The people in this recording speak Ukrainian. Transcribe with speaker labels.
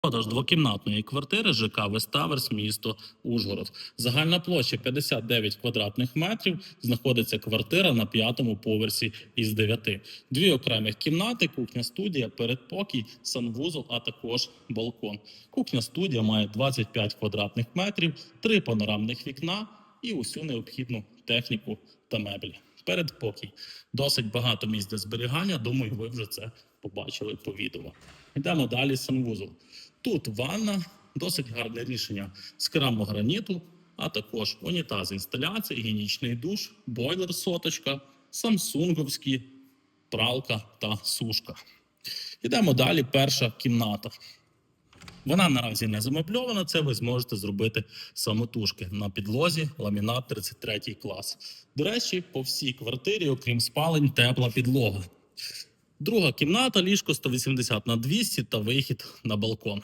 Speaker 1: Продаж двокімнатної квартири ЖК Веставерс, місто Ужгород. Загальна площа 59 квадратних метрів. Знаходиться квартира на п'ятому поверсі із дев'яти. Дві окремих кімнати, кухня студія, передпокій, санвузол, а також балкон. Кухня студія має 25 квадратних метрів, три панорамних вікна і усю необхідну техніку та меблі. Передпокій. Досить багато місць для зберігання. Думаю, ви вже це побачили по відео. Йдемо далі. Санвузол. Тут ванна, досить гарне рішення з керамограніту, а також унітаз інсталяції, гігієнічний душ, бойлер соточка, самсунговські, пралка та сушка. Йдемо далі. Перша кімната. Вона наразі не замебльована. Це ви зможете зробити самотужки на підлозі, ламінат 33 клас. До речі, по всій квартирі, окрім спалень, тепла підлога. Друга кімната, ліжко 180 на 200 та вихід на балкон.